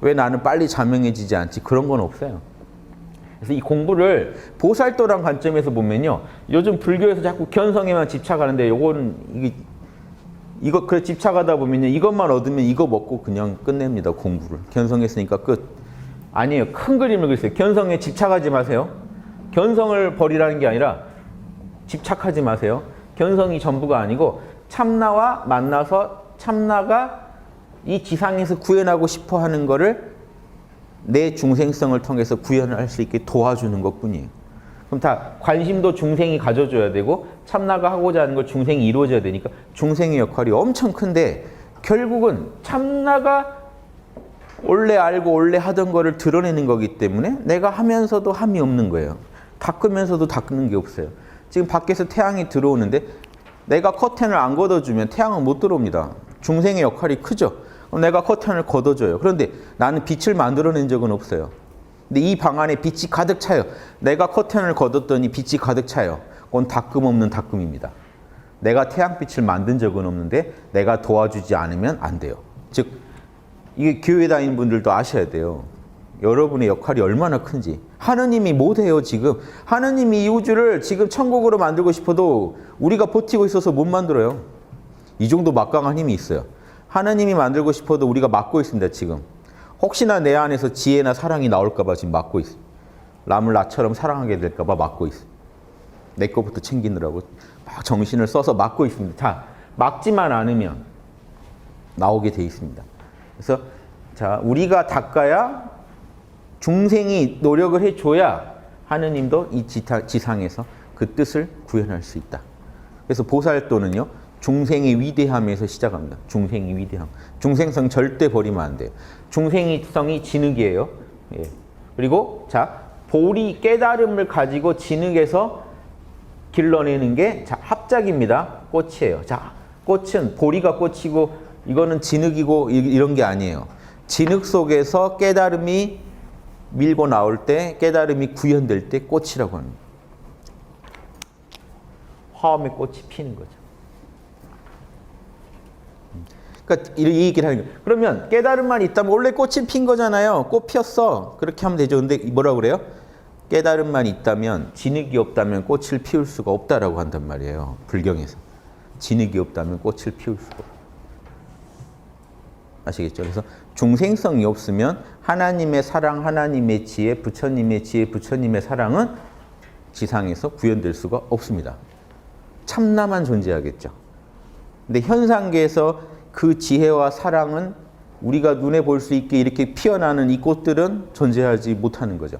왜 나는 빨리 자명해지지 않지? 그런 건 없어요. 그래서 이 공부를 보살도란 관점에서 보면요. 요즘 불교에서 자꾸 견성에만 집착하는데 요거는 이게 이거 그래 집착하다 보면요. 이것만 얻으면 이거 먹고 그냥 끝냅니다. 공부를. 견성했으니까 끝. 아니에요. 큰 그림을 그리세요. 견성에 집착하지 마세요. 견성을 버리라는 게 아니라 집착하지 마세요. 견성이 전부가 아니고 참나와 만나서 참나가 이 지상에서 구현하고 싶어 하는 거를 내 중생성을 통해서 구현할 수 있게 도와주는 것 뿐이에요. 그럼 다 관심도 중생이 가져줘야 되고 참나가 하고자 하는 걸 중생이 이루어져야 되니까 중생의 역할이 엄청 큰데 결국은 참나가 원래 알고 원래 하던 거를 드러내는 거기 때문에 내가 하면서도 함이 없는 거예요. 닦으면서도 닦는 게 없어요. 지금 밖에서 태양이 들어오는데 내가 커튼을 안 걷어주면 태양은 못 들어옵니다. 중생의 역할이 크죠. 내가 커튼을 걷어줘요. 그런데 나는 빛을 만들어낸 적은 없어요. 근데 이 방 안에 빛이 가득 차요. 내가 커튼을 걷었더니 빛이 가득 차요. 그건 닦음 없는 닦음입니다. 내가 태양빛을 만든 적은 없는데 내가 도와주지 않으면 안 돼요. 즉 이게 교회 다니는 분들도 아셔야 돼요. 여러분의 역할이 얼마나 큰지. 하느님이 못해요, 지금. 하느님이 이 우주를 지금 천국으로 만들고 싶어도 우리가 버티고 있어서 못 만들어요. 이 정도 막강한 힘이 있어요. 하느님이 만들고 싶어도 우리가 막고 있습니다, 지금. 혹시나 내 안에서 지혜나 사랑이 나올까봐 지금 막고 있어요. 남을 나처럼 사랑하게 될까봐 막고 있어요. 내 거부터 챙기느라고 막 정신을 써서 막고 있습니다. 자, 막지만 않으면 나오게 돼 있습니다. 그래서 자, 우리가 닦아야 중생이 노력을 해줘야 하느님도 이 지상에서 그 뜻을 구현할 수 있다. 그래서 보살도는요, 중생의 위대함에서 시작합니다. 중생의 위대함. 중생성 절대 버리면 안 돼요. 중생성이 진흙이에요. 예. 그리고 자, 보리 깨달음을 가지고 진흙에서 길러내는 게 자, 합작입니다. 꽃이에요. 자, 꽃은 보리가 꽃이고 이거는 진흙이고 이- 이런 게 아니에요. 진흙 속에서 깨달음이 밀고 나올 때 깨달음이 구현될 때 꽃이라고 합니다. 화엄의 꽃이 피는 거죠. 그러니까 이이 얘기를 하는 거예요. 그러면 깨달음만 있다면 원래 꽃이 핀 거잖아요. 꽃 피었어. 그렇게 하면 되죠. 근데 뭐라고 그래요? 깨달음만 있다면 진흙이 없다면 꽃을 피울 수가 없다라고 한단 말이에요. 불경에서. 진흙이 없다면 꽃을 피울 수가 없다. 아시겠죠? 그래서 중생성이 없으면 하나님의 사랑, 하나님의 지혜, 부처님의 지혜, 부처님의 사랑은 지상에서 구현될 수가 없습니다. 참나만 존재하겠죠. 근데 현상계에서 그 지혜와 사랑은 우리가 눈에 볼 수 있게 이렇게 피어나는 이 꽃들은 존재하지 못하는 거죠.